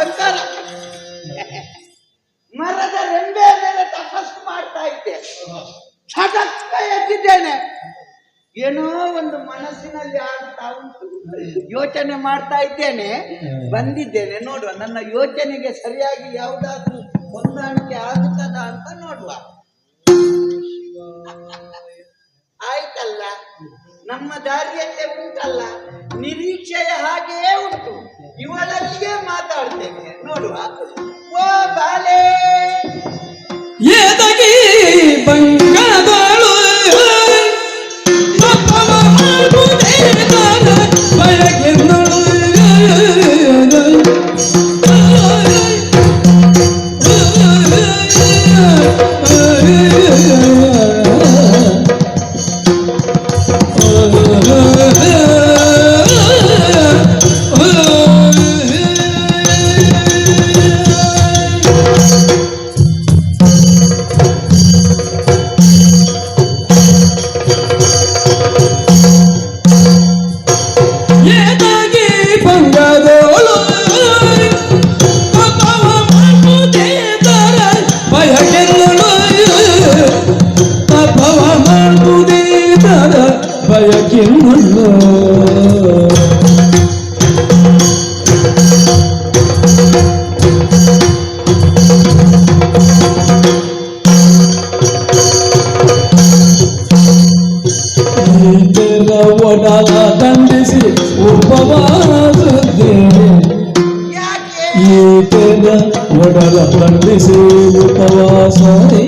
ಶಂಕರ ಮರದ ರೆಂಬೆ ಮೇಲೆ ತಪಸ್ಸು ಮಾಡ್ತಾ ಇದ್ದೆ. ಸಟಕ್ಕ ಎದ್ದಿದ್ದೇನೆ ಏನೋ ಒಂದು ಮನಸ್ಸಿನಲ್ಲಿ ಆಗ್ತಾ ಉಂಟು. ಯೋಚನೆ ಮಾಡ್ತಾ ಇದ್ದೇನೆ. ಬಂದಿದ್ದೇನೆ, ನೋಡುವ. ನನ್ನ ಯೋಚನೆಗೆ ಸರಿಯಾಗಿ ಯಾವುದಾದ್ರೂ ಹೊಂದಾಣಿಕೆ ಆಗುತ್ತದ ಅಂತ ನೋಡುವ. ಆಯ್ತಲ್ಲ. ನಮ್ಮ ದಾರಿಯಲ್ಲೇ ಉಂಟಲ್ಲ. ನಿರೀಕ್ಷೆಯ ಹಾಗೆಯೇ ಉಂಟು. ಇವಳಲ್ಲಿಯೇ ಮಾತಾಡ್ತೇನೆ. ನೋಡುವ ಓ ಬಾಲೆ! ಏದಗಿ సేవకవాసరే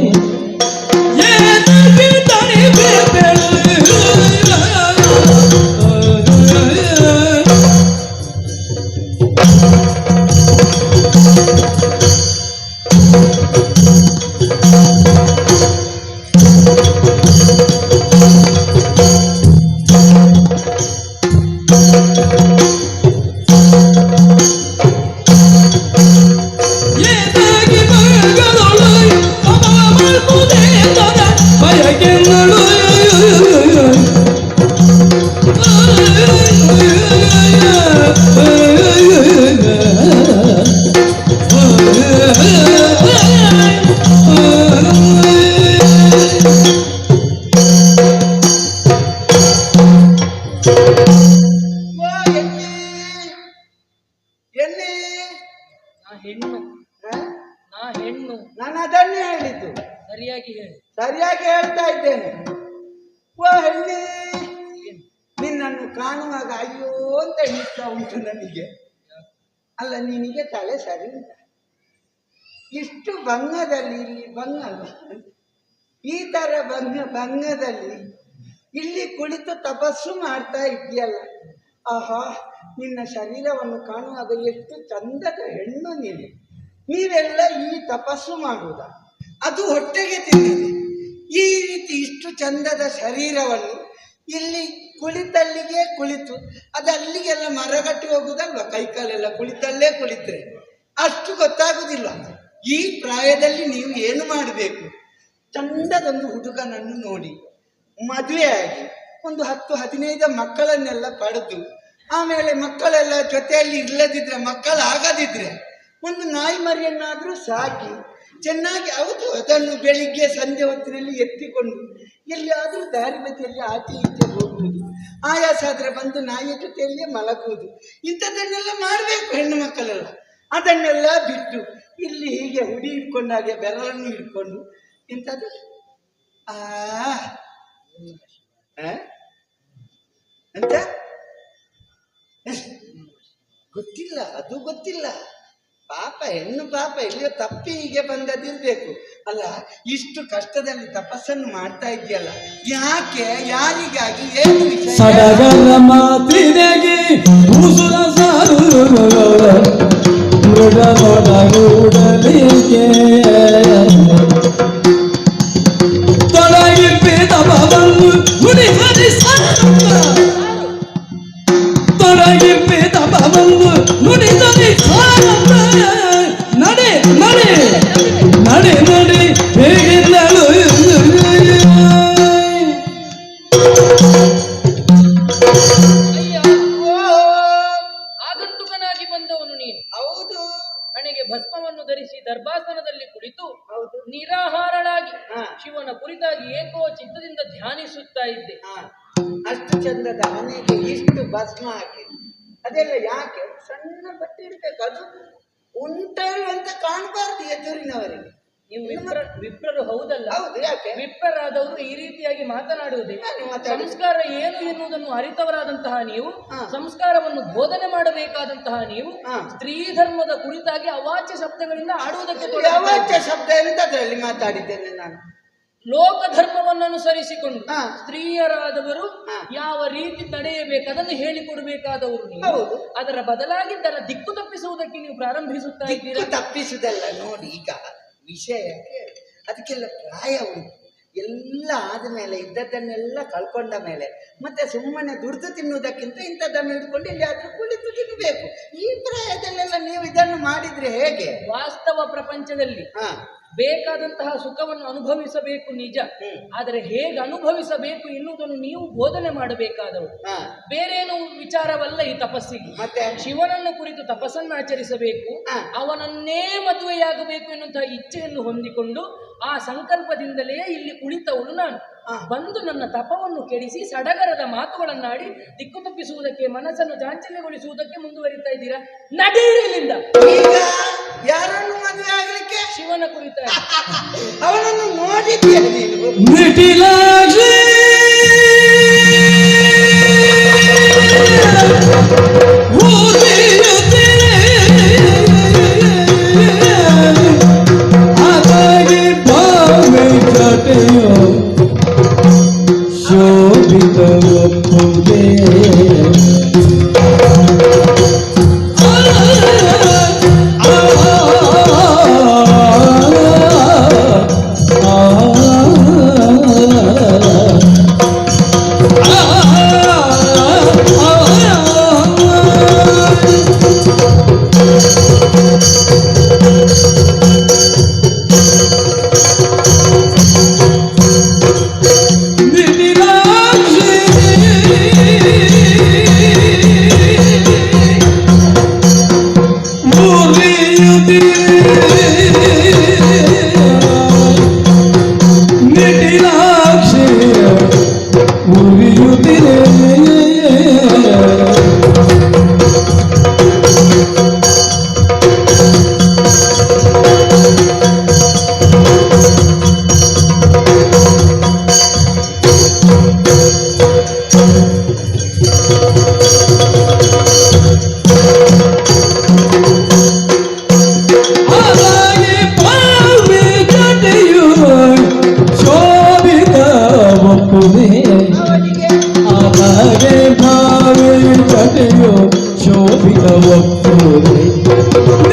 ಎಲ್ಲಿ ನಾ ಹೆಣ್ಣು ನಾ ಹೆಣ್ಣು ನಾನು ಅದನ್ನೇ ಹೇಳಿದ್ದು ಸರಿಯಾಗಿ ಹೇಳಿ ಸರಿಯಾಗಿ ಹೇಳ್ತಾ ಇದ್ದೇನೆ ಓ ಹೆಣ್ಣಿ ನಿನ್ನನ್ನು ಕಾಣುವಾಗ ಅಯ್ಯೋ ಅಂತ ಎಣಿಸ್ತಾ ಉಂಟು ನನಗೆ ಅಲ್ಲ ನಿನಗೆ ತಲೆ ಸರಿ ಇಷ್ಟು ಭಂಗದಲ್ಲಿ ಇಲ್ಲಿ ಭಂಗ. ಈ ಥರ ಭಂಗ ಭಂಗದಲ್ಲಿ ಇಲ್ಲಿ ಕುಳಿತು ತಪಸ್ಸು ಮಾಡ್ತಾ ಇದೆಯಲ್ಲ ಆಹಾ, ನಿನ್ನ ಶರೀರವನ್ನು ಕಾಣುವಾಗ ಎಷ್ಟು ಚಂದದ ಹೆಣ್ಣು ನೀನು. ನೀವೆಲ್ಲ ಈ ತಪಸ್ಸು ಮಾಡುವುದ? ಅದು ಹೊಟ್ಟೆಗೆ ತಿನ್ನಿದೆ ಈ ರೀತಿ ಇಷ್ಟು ಚಂದದ ಶರೀರವನ್ನು ಇಲ್ಲಿ ಕುಳಿತಲ್ಲಿಗೆ ಕುಳಿತು, ಅದು ಅಲ್ಲಿಗೆಲ್ಲ ಮರಗಟ್ಟಿ ಹೋಗುದಲ್ವ ಕೈಕಾಲೆಲ್ಲ ಕುಳಿತಲ್ಲೇ ಕುಳಿತರೆ. ಅಷ್ಟು ಗೊತ್ತಾಗುದಿಲ್ಲ ಈ ಪ್ರಾಯದಲ್ಲಿ ನೀವು ಏನು ಮಾಡಬೇಕು? ಚಂದದೊಂದು ಹುಡುಗನನ್ನು ನೋಡಿ. ಮದುವೆ ಆಗಿ ಒಂದು ಹತ್ತು ಹದಿನೈದು ಮಕ್ಕಳನ್ನೆಲ್ಲ ಪಡೆದು, ಆಮೇಲೆ ಮಕ್ಕಳೆಲ್ಲ ಜೊತೆಯಲ್ಲಿ ಇಲ್ಲದಿದ್ರೆ, ಮಕ್ಕಳಾಗದಿದ್ರೆ ಒಂದು ನಾಯಿ ಮರಿಯನ್ನಾದರೂ ಸಾಕಿ, ಚೆನ್ನಾಗಿ ಹೌದು, ಅದನ್ನು ಬೆಳಿಗ್ಗೆ ಸಂಜೆ ಹೊತ್ತಿನಲ್ಲಿ ಎತ್ತಿಕೊಂಡು ಎಲ್ಲಿಯಾದರೂ ದಾರಿ ಬದಿಯಲ್ಲಿ ಆಚೆ ಈಚೆ ಹೋಗುವುದು. ಆಯಾಸ ಆದರೆ ಬಂದು ನಾಯಿಯ ಜೊತೆಯಲ್ಲಿ ಮಲಗುವುದು. ಇಂಥದ್ದನ್ನೆಲ್ಲ ಮಾಡಬೇಕು ಹೆಣ್ಣು ಮಕ್ಕಳೆಲ್ಲ. ಅದನ್ನೆಲ್ಲ ಬಿಟ್ಟು ಇಲ್ಲಿ ಹೀಗೆ ಹುಡಿ ಹಿಡ್ಕೊಂಡಾಗೆ ಬೆರಳನ್ನು ಹಿಡ್ಕೊಂಡು ಇಂಥದ್ದು, ಆ ಎಂತ? ಗೊತ್ತಿಲ್ಲ, ಅದು ಗೊತ್ತಿಲ್ಲ. ಪಾಪ, ಹೆಣ್ಣು ಪಾಪ ಎಲ್ಲಿಯೋ ತಪ್ಪಿ ಹೀಗೆ ಬಂದದಿರ್ಬೇಕು ಅಲ್ಲ, ಇಷ್ಟು ಕಷ್ಟದಲ್ಲಿ ತಪಸ್ಸನ್ನು ಮಾಡ್ತಾ ಇದೆಯಲ್ಲ ಯಾಕೆ, ಯಾರಿಗಾಗಿ, ಏನು ಸಡಗರ ಮಾತಿನೆಗೆ ಸಾರು ಮೊಡಗೂಡಲಿಗೆ ಧ್ಯಾನಿಸುತ್ತಾ ಇದ್ದೆ. ಅಷ್ಟು ಚಂದದ ಮನೆಗೆ ಇಷ್ಟು ಭಸ್ಮ ಹಾಕಿ. ಅದೆಲ್ಲ ಯಾಕೆ? ಸಣ್ಣ ಬಟ್ಟೆ ಇರ್ಬೇಕು ಅದು ಉಂಟರು ಅಂತ ಕಾಣಬಾರ್ದು ಎದುರಿನವರಿಗೆ. ನೀವು ವಿಪ್ರ ವಿಪ್ರರು ಹೌದಲ್ಲ? ಹೌದು ಯಾಕೆ? ವಿಪ್ರರಾದವರು ಈ ರೀತಿಯಾಗಿ ಮಾತನಾಡುವುದೇ? ಸಂಸ್ಕಾರ ಏನು ಎನ್ನುವುದನ್ನು ಅರಿತವರಾದಂತಹ ನೀವು. ಸಂಸ್ಕಾರವನ್ನು ಬೋಧನೆ ಮಾಡಬೇಕಾದಂತಹ ನೀವು. ಸ್ತ್ರೀ ಧರ್ಮದ ಕುರಿತಾಗಿ ಅವಾಚ್ಯ ಶಬ್ದಗಳಿಂದ ಆಡುವುದಕ್ಕೆ ಅವಾಚ್ಯ ಶಬ್ದ ಶಬ್ದ ಅದರಲ್ಲಿ ಮಾತಾಡಿದ್ದೇನೆ ನಾನು? ಲೋಕ ಧರ್ಮವನ್ನು ಅನುಸರಿಸಿಕೊಂಡು ಸ್ತ್ರೀಯರಾದವರು ಯಾವ ರೀತಿ ತಡೆಯಬೇಕು ಅದನ್ನು ಹೇಳಿಕೊಡಬೇಕಾದವರು ನೀವು. ಅದರ ಬದಲಾಗಿ ಅದರ ದಿಕ್ಕು ತಪ್ಪಿಸುವುದಕ್ಕೆ ನೀವು ಪ್ರಾರಂಭಿಸುತ್ತಾ ಇದ್ದೀರಾ? ತಪ್ಪಿಸುದಲ್ಲ ನೋಡಿ ಈಗ ವಿಷಯ ಅದಕ್ಕೆಲ್ಲ ಪ್ರಾಯ ಉಂಟು. ಎಲ್ಲ ಆದಮೇಲೆ ಇದ್ದದ್ದನ್ನೆಲ್ಲ ಕಳ್ಕೊಂಡ ಮೇಲೆ ಮತ್ತೆ ಸುಮ್ಮನೆ ದುಡ್ದು ತಿನ್ನುವುದಕ್ಕಿಂತ ಇಂಥದ್ದನ್ನು ಹಿಡ್ಕೊಂಡು ಎಲ್ಲಿಯಾದ್ರೂ ಕುಳಿತು ತಿನ್ನಬೇಕು ಈ ಪ್ರಾಯದಲ್ಲೆಲ್ಲ ಇದನ್ನು ಮಾಡಿದ್ರೆ ಹೇಗೆ? ವಾಸ್ತವ ಪ್ರಪಂಚದಲ್ಲಿ ಬೇಕಾದಂತಹ ಸುಖವನ್ನು ಅನುಭವಿಸಬೇಕು ನಿಜ. ಆದರೆ ಹೇಗೆ ಅನುಭವಿಸಬೇಕು ಎನ್ನುವುದನ್ನು ನೀವು ಬೋಧನೆ ಮಾಡಬೇಕಾದವರು ಬೇರೇನು ವಿಚಾರವಲ್ಲ ಈ ತಪಸ್ಸಿಗೆ. ಮತ್ತೆ? ಶಿವನನ್ನು ಕುರಿತು ತಪಸ್ಸನ್ನು ಆಚರಿಸಬೇಕು. ಅವನನ್ನೇ ಮದುವೆಯಾಗಬೇಕು ಎನ್ನುವಂತಹ ಇಚ್ಛೆಯನ್ನು ಹೊಂದಿಕೊಂಡು ಆ ಸಂಕಲ್ಪದಿಂದಲೇ ಇಲ್ಲಿ ಕುಳಿತವಳು ನಾನು. ಬಂದು ನನ್ನ ತಪವನ್ನು ಕೆಡಿಸಿ ಸಡಗರದ ಮಾತುಗಳನ್ನಾಡಿ ದಿಕ್ಕು ತಪ್ಪಿಸುವುದಕ್ಕೆ ಮನಸ್ಸನ್ನು ಚಾಂಚಲ್ಯಗೊಳಿಸುವುದಕ್ಕೆ ಮುಂದುವರಿತಾ ಇದ್ದೀರಾ? ನಡೀರಿಲಿಂದ. ಈಗ ಯಾರನ್ನು ಮದುವೆ ಆಗಲಿಕ್ಕೆ? ಶಿವನ ಕುರಿತ ಅವನನ್ನು ನೋಡಿದ್ಯಾ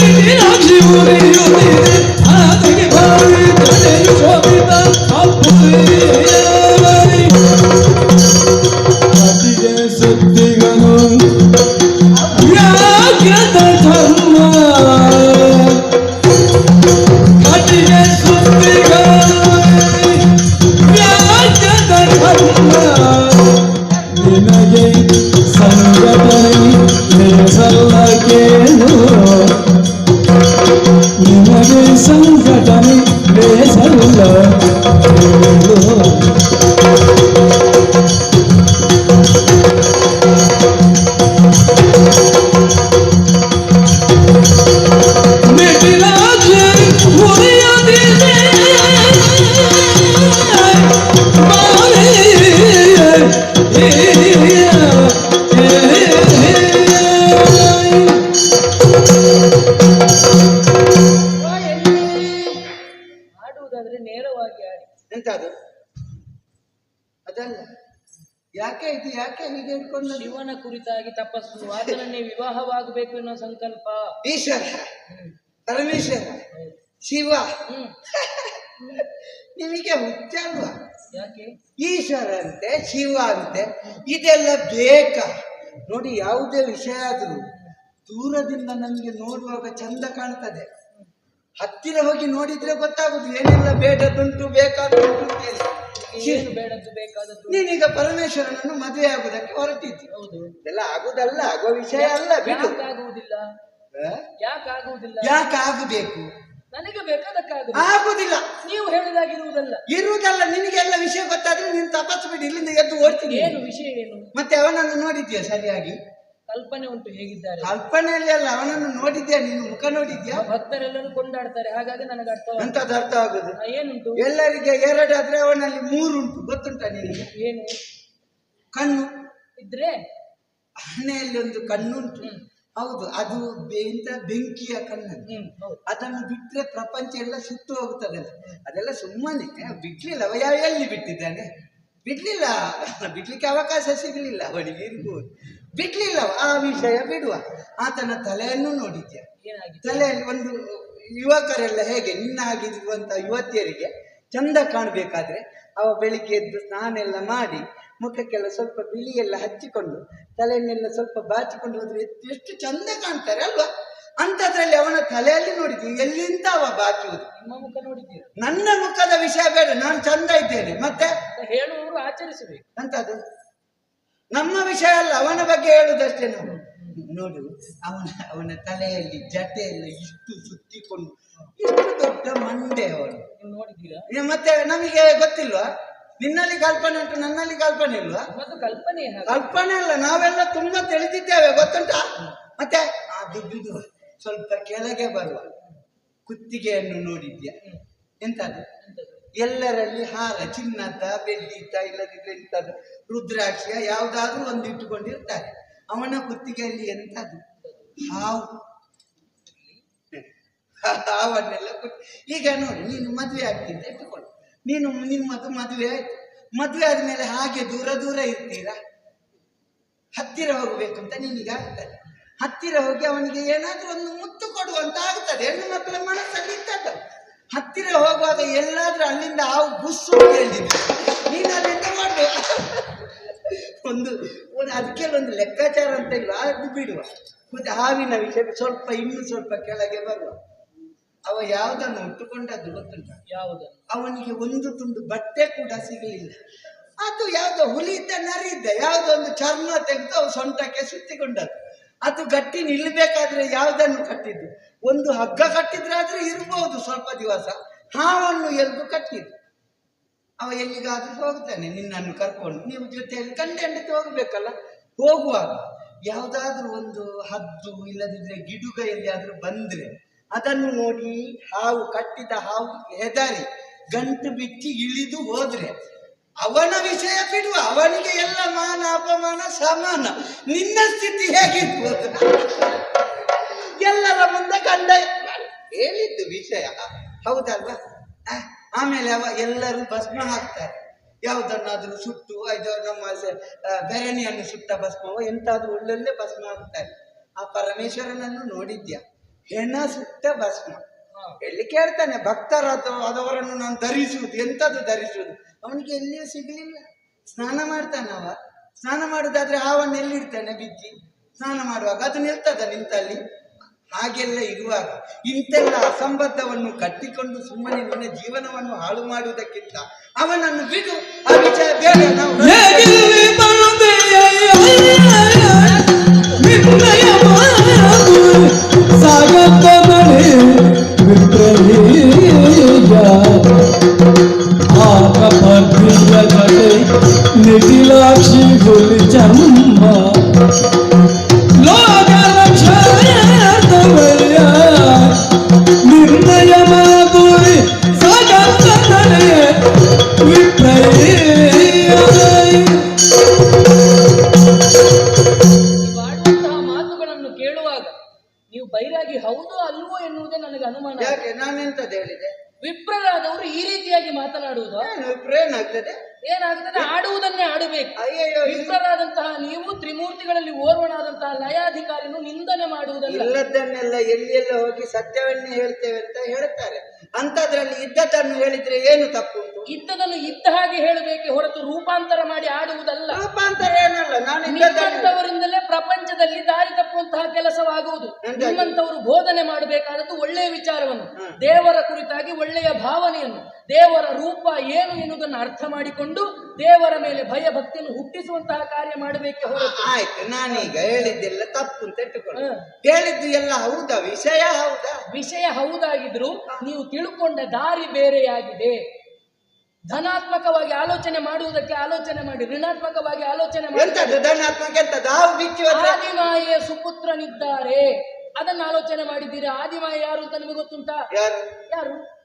bir acı vuruyor ಅದಲ್ಲ. ಯಾಕೆ ಇದು ಯಾಕೆ ಹೀಗೆ ಇಟ್ಕೊಂಡು ಶಿವನ ಕುರಿತಾಗಿ ತಪಸ್ಸು ಆತನನ್ನೇ ವಿವಾಹವಾಗಬೇಕು ಅನ್ನೋ ಸಂಕಲ್ಪ. ಈಶ್ವರ. ಪರಮೇಶ್ವರ. ಶಿವ. ನಿಮಗೆ ಹುಚ್ಚಲ್ವಾ ಯಾಕೆ? ಈಶ್ವರ ಅಂತೆ ಶಿವ ಅಂತೆ ಇದೆಲ್ಲ ಬೇಕಾ ನೋಡಿ ಯಾವುದೇ ವಿಷಯ ಆದರೂ ದೂರದಿಂದ ನಮಗೆ ನೋಡುವಾಗ ಚಂದ ಕಾಣ್ತದೆ. ಹತ್ತಿರ ಹೋಗಿ ನೋಡಿದ್ರೆ ಗೊತ್ತಾಗುದು ಏನೆಲ್ಲ ಬೇಡದುಂಟು ಬೇಕಾದುಂಟು ಅಂತೇಳಿ. ಏನು ಬೇಡದ್ದು ಬೇಕಾದದ್ದು? ನೀನೀಗ ಪರಮೇಶ್ವರನನ್ನು ಮದುವೆ ಆಗುದಕ್ಕೆ ಹೊರಟಿದ್ದಿ. ಹೌದು. ಇದೆಲ್ಲ ಆಗುದಲ್ಲ ಆಗುವ ವಿಷಯ ಅಲ್ಲ ಬಿಡು. ಯಾಕಾಗುವುದಿಲ್ಲ? ಆ? ಯಾಕಾಗುವುದಿಲ್ಲ? ಯಾಕೆ ಆಗಬೇಕು ನನಗೆ ಬೇಕಾದಕ್ಕಾಗ ಆಗುದಿಲ್ಲ ನೀವು ಹೇಳಿದಾಗಿರುವುದಲ್ಲ. ಇರುವುದಲ್ಲ ನಿನಗೆಲ್ಲ ವಿಷಯ ಗೊತ್ತಾದ್ರೆ ನೀನು ತಪಸ್ಸು ಬಿಡಿ ಇಲ್ಲಿಂದ ಎದ್ದು ಓಡ್ತೀನಿ. ಏನು ವಿಷಯ ಏನು? ಮತ್ತೆ ಅವನನ್ನು ನೋಡಿದ್ಯಾ ಸರಿಯಾಗಿ? ಕಲ್ಪನೆ ಉಂಟು ಹೇಗಿದ್ದಾರೆ ಕಲ್ಪನೆಯಲ್ಲಿ ಅಲ್ಲ ಅವನನ್ನು ನೋಡಿದ್ಯಾ? ನೀನು ಮುಖ ನೋಡಿದ್ಯಾ? ಭಕ್ತರೆಲ್ಲರೂ ಕೊಂಡಾಡ್ತಾರೆ ಹಾಗಾಗಿ ನನಗೆ ಅರ್ಥ ಅಂತದ್ದು ಅರ್ಥ ಆಗುದು? ಏನುಂಟು? ಎಲ್ಲರಿಗೆ ಎರಡಾದ್ರೆ ಅವನಲ್ಲಿ ಮೂರುಂಟು ಗೊತ್ತುಂಟ ನಿನಗೆ? ಏನು? ಕಣ್ಣು. ಇದ್ರೆ? ಹಣೆಯಲ್ಲಿ ಒಂದು ಕಣ್ಣುಂಟು. ಹೌದು ಅದು ಬೆಂತ ಬೆಂಕಿಯ ಕಣ್ಣು ಅದನ್ನು ಬಿಟ್ಟರೆ ಪ್ರಪಂಚ ಎಲ್ಲ ಸುಟ್ಟು ಹೋಗುತ್ತದೆ. ಅದೆಲ್ಲ ಸುಮ್ಮನೆ ಬಿಡ್ಲಿಲ್ಲ ಅವ ಯಾವ ಎಲ್ಲಿ ಬಿಟ್ಟಿದ್ದಾನೆ? ಬಿಡ್ಲಿಲ್ಲ ಬಿಡ್ಲಿಕ್ಕೆ ಅವಕಾಶ ಸಿಗಲಿಲ್ಲ ಅವನಿಗೆ ಇರ್ಬೋದು. ಬಿಡ್ಲಿಲ್ಲ. ಆ ವಿಷಯ ಬಿಡುವ. ಆತನ ತಲೆಯನ್ನು ನೋಡಿದ್ಯಾ ತಲೆ ತಲೆಯಲ್ಲಿ ಒಂದು ಯುವಕರೆಲ್ಲ ಹೇಗೆ ನಿನ್ನ ಯುವತಿಯರಿಗೆ ಚಂದ ಕಾಣಬೇಕಾದ್ರೆ ಅವ ಬೆಳಿಗ್ಗೆ ಎದ್ದು ಸ್ನಾನೆಲ್ಲ ಮಾಡಿ ಮುಖಕ್ಕೆಲ್ಲ ಸ್ವಲ್ಪ ಬಿಳಿ ಎಲ್ಲ ಹಚ್ಚಿಕೊಂಡು ತಲೆಯನ್ನೆಲ್ಲ ಸ್ವಲ್ಪ ಬಾಚಿಕೊಂಡು ಹೋದ್ರೆ ಎಷ್ಟು ಚಂದ ಕಾಣ್ತಾರೆ ಅಲ್ವಾ? ಅಂಥದ್ರಲ್ಲಿ ಅವನ ತಲೆಯಲ್ಲಿ ನೋಡಿದ್ವಿ. ಎಲ್ಲಿಂದ ಅವ ಬಾಚುವುದು? ನಿಮ್ಮ ಮುಖ ನೋಡಿದ್ದೀರ? ನನ್ನ ಮುಖದ ವಿಷಯ ಬೇಡ ನಾನು ಚಂದ ಇದ್ದೇನೆ. ಮತ್ತೆ? ಹೇಳುವವರು ಆಚರಿಸಬೇಕು. ಅಂತದ್ದು ನಮ್ಮ ವಿಷಯ ಅಲ್ಲ ಅವನ ಬಗ್ಗೆ ಹೇಳುದಷ್ಟೇ ನಾವು ನೋಡು ಅವನ ಅವನ ತಲೆಯಲ್ಲಿ ಜಟೆಯೆಲ್ಲ ಇಷ್ಟು ಸುತ್ತಿಕೊಂಡು ಇಷ್ಟು ದೊಡ್ಡ ಮಂಡೆ ಅವನು ನೋಡಿದ್ದೀರಾ? ಮತ್ತೆ ನಮಗೆ ಗೊತ್ತಿಲ್ವಾ? ನಿನ್ನಲ್ಲಿ ಕಲ್ಪನೆ ಉಂಟು ನನ್ನಲ್ಲಿ ಕಲ್ಪನೆ ಇಲ್ವಾ? ಕಲ್ಪನೆ ಕಲ್ಪನೆ ಅಲ್ಲ ನಾವೆಲ್ಲ ತುಂಬಾ ತಿಳಿದಿದ್ದೇವೆ ಗೊತ್ತುಂಟಾ? ಮತ್ತೆ ಆ ದುಡ್ಡು ಸ್ವಲ್ಪ ಕೆಳಗೆ ಬರುವ ಕುತ್ತಿಗೆಯನ್ನು ನೋಡಿದ್ಯಾ? ಎಂತದು? ಎಲ್ಲರಲ್ಲಿ ಹಾರ, ಚಿನ್ನದ ಬೆಳ್ಳಿತ ಇಲ್ಲದಿದ್ರೆ ಇಂಥದ್ದು ರುದ್ರಾಕ್ಷಿಯ ಯಾವುದಾದ್ರೂ ಒಂದು ಇಟ್ಟುಕೊಂಡಿರ್ತಾರೆ. ಅವನ ಕುತ್ತಿಗೆಯಲ್ಲಿ ಎಂಥದ್ದು? ಹಾವು. ಹಾವನ್ನೆಲ್ಲ ಕೊಟ್ಟು, ಈಗ ನೋಡಿ, ನೀನು ಮದುವೆ ಆಗ್ತಿದ್ದ ಇಟ್ಟುಕೊಂಡು ನೀನು ನಿಮ್ಮದು ಮದುವೆ ಆಯ್ತು. ಮದುವೆ ಆದ್ಮೇಲೆ ಹಾಗೆ ದೂರ ದೂರ ಇರ್ತೀರಾ? ಹತ್ತಿರ ಹೋಗಬೇಕು ಅಂತ ನಿನಗೆ ಆಗ್ತದೆ. ಹತ್ತಿರ ಹೋಗಿ ಅವನಿಗೆ ಏನಾದರೂ ಒಂದು ಮುತ್ತು ಕೊಡುವಂತ ಆಗ್ತದೆ. ಹೆಣ್ಣು ಮಕ್ಕಳ ಮನಸ್ಸಲ್ಲಿ ಇದ್ದದ್ದು. ಹತ್ತಿರ ಹೋಗುವಾಗ ಎಲ್ಲಾದ್ರೂ ಅಲ್ಲಿಂದ ಹಾವು ಬುಸ್ಸು ಹೇಳಿದ್ರು. ನೀನು ಅದರಿಂದ ಮಾಡಬೇಕು ಒಂದು ಒಂದು ಅದಕ್ಕೆ ಒಂದು ಲೆಕ್ಕಾಚಾರ ಅಂತ ಇಲ್ಲ ಅದು ಬಿಡುವ. ಮತ್ತೆ ಹಾವಿನ ವಿಷಯ ಸ್ವಲ್ಪ ಇನ್ನು ಸ್ವಲ್ಪ ಕೆಳಗೆ ಬರುವ. ಅವ ಯಾವುದನ್ನು ಉಟ್ಟುಕೊಂಡದ್ದು ಗೊತ್ತುಂಟ? ಯಾವುದು? ಅವನಿಗೆ ಒಂದು ತುಂಡು ಬಟ್ಟೆ ಕೂಡ ಸಿಗಲಿಲ್ಲ. ಅದು ಯಾವುದೋ ಹುಲಿ ಇದ್ದ ನರಿ ಇದ್ದ ಯಾವುದೋ ಒಂದು ಚರ್ಮ ತೆಗೆದು ಅವು ಸೊಂಟಕ್ಕೆ ಸುತ್ತಿಕೊಂಡದ್ದು. ಅದು ಗಟ್ಟಿ ನಿಲ್ಲಬೇಕಾದ್ರೆ ಯಾವುದನ್ನು ಕಟ್ಟಿದ್ದು? ಒಂದು ಹಗ್ಗ ಕಟ್ಟಿದ್ರಾದ್ರೆ ಇರ್ಬೋದು ಸ್ವಲ್ಪ ದಿವಸ. ಹಾವನ್ನು ಎಲ್ದು ಕಟ್ಟಿದ್ರು. ಅವ ಎಲ್ಲಿಗಾದ್ರೂ ಹೋಗ್ತಾನೆ, ನಿನ್ನನ್ನು ಕರ್ಕೊಂಡು. ನೀವು ಜೊತೆಯಲ್ಲಿ ಕಂಡು ಹೋಗ್ಬೇಕಲ್ಲ? ಹೋಗುವಾಗ ಯಾವುದಾದ್ರೂ ಒಂದು ಹದ್ದು ಇಲ್ಲದಿದ್ರೆ ಗಿಡುಗ ಎಲ್ಲಿಯಾದ್ರೂ ಬಂದ್ರೆ ಅದನ್ನು ನೋಡಿ ಹಾವು ಕಟ್ಟಿದ ಹಾವು ಹೆದರಿ ಗಂಟು ಬಿಚ್ಚಿ ಇಳಿದು ಹೋದ್ರೆ ಅವನ ವಿಷಯ ಬಿಡುವ, ಅವನಿಗೆ ಎಲ್ಲ ಮಾನ, ಅಪಮಾನ, ಸಮಾನ. ನಿನ್ನ ಸ್ಥಿತಿ ಹೇಗಿರ್ಬೋದು ಕಂಡ ಹೇಳಿದ್ದು ವಿಷಯ. ಹೌದಲ್ವಾ? ಆಮೇಲೆ ಅವ ಎಲ್ಲರೂ ಭಸ್ಮ ಹಾಕ್ತಾರೆ. ಯಾವುದನ್ನಾದ್ರೂ ಸುಟ್ಟು ಇದು ನಮ್ಮ ಬೆರಣಿಯನ್ನು ಸುಟ್ಟ ಭಸ್ಮವ ಎಂತಾದ್ರೂ ಒಳ್ಳೊಳ್ಳೆ ಭಸ್ಮ ಹಾಕ್ತಾರೆ. ಆ ಪರಮೇಶ್ವರನನ್ನು ನೋಡಿದ್ಯಾ? ಹೆಣ ಸುಟ್ಟ ಭಸ್ಮ. ಎಲ್ಲಿ ಕೇಳ್ತಾನೆ? ಭಕ್ತರ ಅದವರನ್ನು ನಾನು ಧರಿಸುವುದು ಎಂಥದ್ದು ಧರಿಸುವುದು? ಅವನಿಗೆ ಎಲ್ಲಿಯೂ ಸಿಗಲಿಲ್ಲ. ಸ್ನಾನ ಮಾಡ್ತಾನೆ ಅವ. ಸ್ನಾನ ಮಾಡುದಾದ್ರೆ ಹಾವನ್ನು ಎಲ್ಲಿಡ್ತಾನೆ ಬಿಜ್ಜಿ ಸ್ನಾನ ಮಾಡುವಾಗ ಅದು ನಿಲ್ತದ ನಿಂತಲ್ಲಿ? ಹಾಗೆಲ್ಲ ಇರುವಾಗ ಇಂತೆಲ್ಲ ಅಸಂಬದ್ಧವನ್ನು ಕಟ್ಟಿಕೊಂಡು ಸುಮ್ಮನೆ ನಿನ್ನ ಜೀವನವನ್ನು ಹಾಳು ಮಾಡುವುದಕ್ಕಿಂತ ಅವನನ್ನು ಬಿಡು. ಆ ವಿಚಾರ ಬೇರೆ ನಾವು ಆಗ್ತದೆ ಏನಾಗುತ್ತದೆ ಆಡುವುದನ್ನೇ ಆಡಬೇಕು. ಅಯ್ಯಯ್ಯೋ ಇಲ್ಲ ವಿಪ್ರರಾದಂತಹ ನೀವು ತ್ರಿಮೂರ್ತಿಗಳಲ್ಲಿ ಓರ್ವನಾದಂತಹ ಲಯಾಧಿಕಾರಿಯನ್ನು ನಿಂದನೆ ಮಾಡುವುದಲ್ಲ. ಇಲ್ಲದನ್ನೆಲ್ಲ ಎಲ್ಲೆಲ್ಲ ಹೋಗಿ ಸತ್ಯವನ್ನೇ ಹೇಳ್ತೇವೆ ಅಂತ ಹೇಳ್ತಾರೆ. ಅಂತದ್ರಲ್ಲಿ ಇದ್ದದ್ದನ್ನು ಹೇಳಿದ್ರೆ ಏನು ತಪ್ಪು ಇದ್ದದನ್ನು ಇದ್ದ ಹಾಗೆ ಹೇಳಬೇಕೆ ಹೊರತು ರೂಪಾಂತರ ಮಾಡಿ ಆಡುವುದಲ್ಲ. ರೂಪಾಂತರ ಏನಲ್ಲ ನಾನು ನಿಮ್ಮಂತವರಿಂದಲೇ ಪ್ರಪಂಚದಲ್ಲಿ ದಾರಿ ತಪ್ಪುವಂತಹ ಕೆಲಸವಾಗುವುದು? ನಿಮ್ಮಂತವರು ಬೋಧನೆ ಮಾಡಬೇಕಾದದ್ದು ಒಳ್ಳೆಯ ವಿಚಾರವನ್ನು ದೇವರ ಕುರಿತಾಗಿ ಒಳ್ಳೆಯ ಭಾವನೆಯನ್ನು. ದೇವರ ರೂಪ ಏನು ಎನ್ನುವುದನ್ನು ಅರ್ಥ ಮಾಡಿಕೊಂಡು ದೇವರ ಮೇಲೆ ಭಯ ಭಕ್ತಿಯನ್ನು ಹುಟ್ಟಿಸುವಂತಹ ಕಾರ್ಯ ಮಾಡಬೇಕೆ ಹೊರತು. ಆಯ್ತು ನಾನೀಗ ಹೇಳಿದ್ದೆಲ್ಲ ತಪ್ಪು ಅಂತ ಇಟ್ಟುಕೊಂಡು. ಹೇಳಿದ್ದು ಎಲ್ಲ ಹೌದಾ? ವಿಷಯ ಹೌದಾ? ವಿಷಯ ಹೌದಾಗಿದ್ರು ನೀವು ತಿಳ್ಕೊಂಡ ದಾರಿ ಬೇರೆಯಾಗಿದೆ. ಧನಾತ್ಮಕವಾಗಿ ಆಲೋಚನೆ ಮಾಡುವುದಕ್ಕೆ ಆಲೋಚನೆ ಮಾಡಿ ಋಣಾತ್ಮಕವಾಗಿ ಆಲೋಚನೆ ಮಾಡಿ. ಎಂತದ್ದು? ಧನಾತ್ಮಕ ಎಂತದ್ದು ಹಾವು ಬಿಚ್ಚಿ ಹೋದ್ರೆ ಆದಿಮಾಯೆ ಸುಪುತ್ರನಿದ್ದಾರೆ. ಅದನ್ನ ಆಲೋಚನೆ ಮಾಡಿದ್ದೀರಾ? ಆದಿಮಾಯ ಯಾರು ಅಂತ ನಿಮಗೆ ಗೊತ್ತುಂಟಾ? ಯಾರು?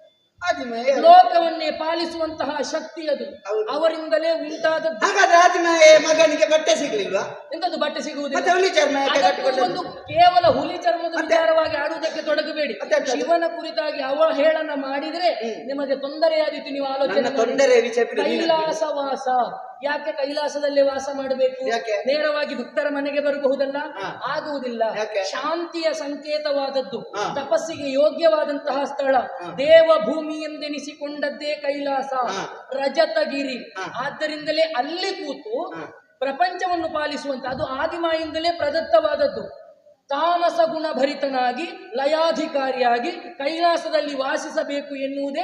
ಲೋಕವನ್ನೇ ಪಾಲಿಸುವಂತಹ ಶಕ್ತಿ ಅದು. ಅವರಿಂದಲೇ ಉಂಟಾದ ಹಾಗಾದ್ರೆ ಆದಿಮಾಯ ಮಗನಿಗೆ ಬಟ್ಟೆ ಸಿಗ್ಲಿಲ್ವಾ? ಎಂತದ್ದು ಬಟ್ಟೆ ಸಿಗುವುದಿಲ್ಲ ಹುಲಿ ಚರ್ಮ ಒಂದು ಕೇವಲ ಹುಲಿ ಚರ್ಮದ? ವಿಚಾರವಾಗಿ ಆಡುವುದಕ್ಕೆ ತೊಡಗಬೇಡಿ? ಶಿವನ ಕುರಿತಾಗಿ ಅವಹೇಳನ ಮಾಡಿದ್ರೆ ನಿಮಗೆ ತೊಂದರೆಯಾದೀತು ನೀವು ಆಲೋಚನೆ. ತೊಂದರೆ ವಿಷಯ ಯಾಕೆ ಕೈಲಾಸದಲ್ಲೇ ವಾಸ ಮಾಡಬೇಕು? ನೇರವಾಗಿ ಭಕ್ತರ ಮನೆಗೆ ಬರಬಹುದಲ್ಲ. ಆಗುವುದಿಲ್ಲ. ಯಾಕೆ? ಶಾಂತಿಯ ಸಂಕೇತವಾದದ್ದು ತಪಸ್ಸಿಗೆ ಯೋಗ್ಯವಾದಂತಹ ಸ್ಥಳ. ದೇವ ಭೂಮಿ ಎಂದೆನಿಸಿಕೊಂಡದ್ದೇ ಕೈಲಾಸ. ರಜತಗಿರಿ. ಆದ್ದರಿಂದಲೇ ಅಲ್ಲಿ ಕೂತು ಪ್ರಪಂಚವನ್ನು ಪಾಲಿಸುವಂತ ಅದು ಆದಿಮಾಯಿಂದಲೇ ಪ್ರದತ್ತವಾದದ್ದು. ತಾಮಸ ಗುಣ ಭರಿತನಾಗಿ ಲಯಾಧಿಕಾರಿಯಾಗಿ ಕೈಲಾಸದಲ್ಲಿ ವಾಸಿಸಬೇಕು ಎನ್ನುವುದೇ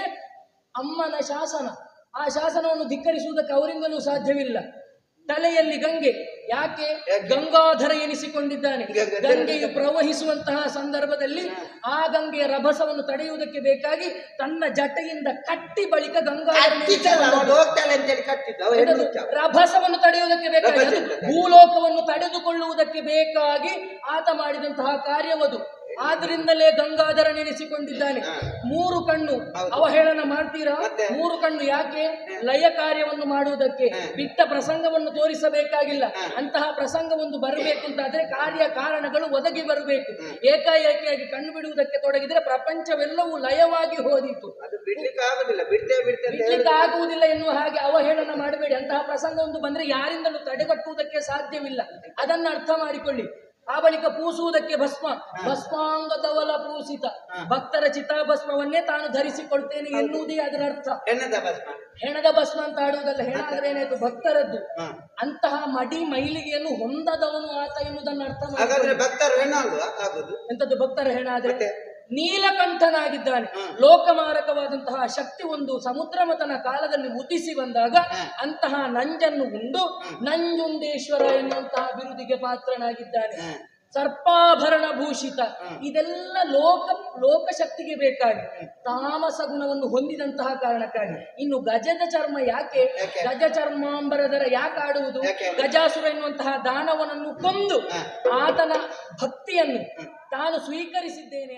ಅಮ್ಮನ ಶಾಸನ. ಆ ಶಾಸನವನ್ನು ಧಿಕ್ಕರಿಸುವುದಕ್ಕೆ ಅವರಿಂದಲೂ ಸಾಧ್ಯವಿಲ್ಲ. ತಲೆಯಲ್ಲಿ ಗಂಗೆ. ಯಾಕೆ? ಗಂಗಾಧರ ಎನಿಸಿಕೊಂಡಿದ್ದಾನೆ. ಗಂಗೆಯು ಪ್ರವಹಿಸುವಂತಹ ಸಂದರ್ಭದಲ್ಲಿ ಆ ಗಂಗೆಯ ರಭಸವನ್ನು ತಡೆಯುವುದಕ್ಕೆ ಬೇಕಾಗಿ ತನ್ನ ಜಟೆಯಿಂದ ಕಟ್ಟಿ ಬಳಿಕ ಗಂಗಾಧರ ರಭಸವನ್ನು ತಡೆಯುವುದಕ್ಕೆ ಬೇಕಾಗಿ ಭೂಲೋಕವನ್ನು ತಡೆದುಕೊಳ್ಳುವುದಕ್ಕೆ ಬೇಕಾಗಿ ಆತ ಮಾಡಿದಂತಹ ಕಾರ್ಯವದು. ಆದ್ರಿಂದಲೇ ಗಂಗಾಧರ ನೆನೆಸಿಕೊಂಡಿದ್ದಾನೆ. ಮೂರು ಕಣ್ಣು. ಅವಹೇಳನ ಮಾಡ್ತೀರಾ? ಮೂರು ಕಣ್ಣು ಯಾಕೆ? ಲಯ ಕಾರ್ಯವನ್ನು ಮಾಡುವುದಕ್ಕೆ. ಬಿಟ್ಟ ಪ್ರಸಂಗವನ್ನು ತೋರಿಸಬೇಕಾಗಿಲ್ಲ. ಅಂತಹ ಪ್ರಸಂಗ ಒಂದು ಬರಬೇಕು ಅಂತ ಆದ್ರೆ ಕಾರ್ಯ ಕಾರಣಗಳು ಒದಗಿ ಬರಬೇಕು. ಏಕಾಏಕಿಯಾಗಿ ಕಣ್ಣು ಬಿಡುವುದಕ್ಕೆ ತೊಡಗಿದ್ರೆ ಪ್ರಪಂಚವೆಲ್ಲವೂ ಲಯವಾಗಿ ಹೋದಿತ್ತು ಬಿಡ್ಲಿಕ್ಕೆ. ಆಗುವುದಿಲ್ಲ ಎನ್ನುವ ಹಾಗೆ ಅವಹೇಳನ ಮಾಡಬೇಡಿ. ಅಂತಹ ಪ್ರಸಂಗ ಒಂದು ಬಂದ್ರೆ ಯಾರಿಂದಲೂ ತಡೆಗಟ್ಟುವುದಕ್ಕೆ ಸಾಧ್ಯವಿಲ್ಲ. ಅದನ್ನ ಅರ್ಥ ಮಾಡಿಕೊಳ್ಳಿ. ಆ ಬಳಿಕ ಪೂಸುವುದಕ್ಕೆ ಭಸ್ಮ ಭಸ್ಮಾಂಗದವಲ ಪೂಸಿತ. ಭಕ್ತರ ಚಿತಾಭಸ್ಮವನ್ನೇ ತಾನು ಧರಿಸಿಕೊಳ್ತೇನೆ ಎನ್ನುವುದೇ ಅದರ ಅರ್ಥ. ಹೆಣದ ಭಸ್ಮ. ಹೆಣದ ಭಸ್ಮ ಅಂತ ಆಡುವುದಲ್ಲ ಹೆಣ ಅಂದ್ರೆ ಏನಾಯ್ತು? ಭಕ್ತರದ್ದು. ಅಂತಹ ಮಡಿ ಮೈಲಿಗೆಯನ್ನು ಹೊಂದದವನು ಆತ ಎನ್ನುವುದನ್ನು ಅರ್ಥ ಹಾಗಾದ್ರೆ ಮಾಡಿ ಭಕ್ತರು ಆಗುದು. ಎಂತದ್ದು ಭಕ್ತರ ಹೆಣ ಆದ್ರೆ? ನೀಲಕಂಠನಾಗಿದ್ದಾನೆ. ಲೋಕಮಾರಕವಾದಂತಹ ಶಕ್ತಿ ಒಂದು ಸಮುದ್ರ ಮತನ ಕಾಲದಲ್ಲಿ ಉದಿಸಿ ಬಂದಾಗ ಅಂತಹ ನಂಜನ್ನು ಉಂಡು ನಂಜುಂಡೇಶ್ವರ ಎನ್ನುವಂತಹ ಅಭಿವೃದ್ಧಿಗೆ ಪಾತ್ರನಾಗಿದ್ದಾನೆ. ಸರ್ಪಾಭರಣ ಭೂಷಿತ. ಇದೆಲ್ಲ ಲೋಕ ಲೋಕಶಕ್ತಿಗೆ ಬೇಕಾಗಿ ತಾಮಸ ಗುಣವನ್ನು ಹೊಂದಿದಂತಹ ಕಾರಣಕ್ಕಾಗಿ. ಇನ್ನು ಗಜದ ಚರ್ಮ ಯಾಕೆ? ಯಾಕೆ? ಗಜ ಚರ್ಮಾಂಬರದರ ಯಾಕೆ ಆಡುವುದು? ಗಜಾಸುರ ಎನ್ನುವಂತಹ ದಾನವನನ್ನು ಕೊಂದು ಆತನ ಭಕ್ತಿಯನ್ನು ತಾನು ಸ್ವೀಕರಿಸಿದ್ದೇನೆ.